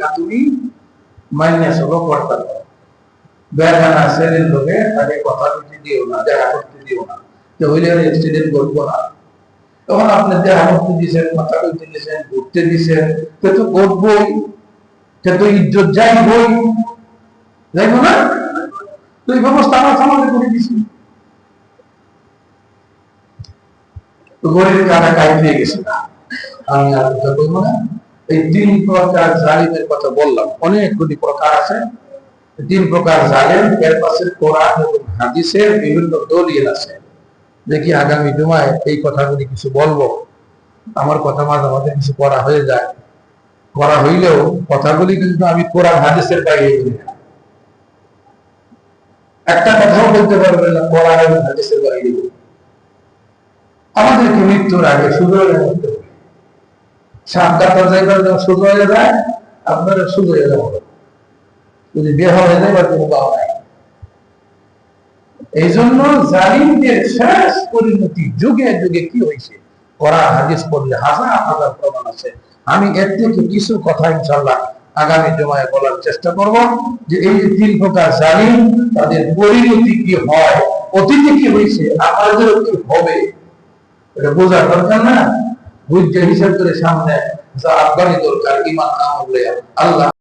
দেখা তুমি মাইনে সব করতে বেগানা ছেলের লোকে তাকে কথা বলতে দিও না, দেখা করতে দিও না। তো হইলে অ্যাক্সিডেন্ট করব না। তখন আপনি দেখা করতে দিয়েছেন কথা বলতে দিয়েছেন ঘুরতে দিয়েছেন সে তো করবই, সে তো ইজ্জত যাইবই। যাইবো না? তো এই ব্যবস্থা আমার সমাজে করে দিছি। তো গরিব কাটা কাজ পেয়ে গেছে না? আমি আর কথা বলব না। এই তিন প্রকার জালিমের কথা বললাম। অনেকগুলি প্রকার আছে। তিন প্রকার জালেম, এর পাশে কোরআন এবং হাদিসের বিভিন্ন দলিল আছে। দেখি আগামী জুমায় এই কথাগুলি কিছু বলব। আমার কথা মাঝে মাঝে কিছু করা হয়ে যায়। করা হইলেও কথাগুলি কিন্তু আমি কোরআন, হাদিসের বাইরে বলি না। একটা কথাও বলতে পারবেন না, কোরআন এবং হাদিসের বাইরে। আমাদেরকে মৃত্যুর আগে সুযোগ এই জন্য জালিমদের শেষ পরিণতি যুগে যুগে কি হয়েছে? করা হাদিস পড়লে হাজার হাজার প্রমাণ আছে। আমি এর থেকে কিছু কথা ইনশাল্লাহ আগামী জমায় বলার চেষ্টা করব যে এই যে তিন প্রকার জালিম, তাদের পরিণতি কি হয়, অতীতে কি হয়েছে আমাদেরও কি হবে, এটা বোঝার দরকার না। বুঝতে হিসাব করে সামনে যা আফগানি দরকার ইমান আমল লইয়া। আল্লাহ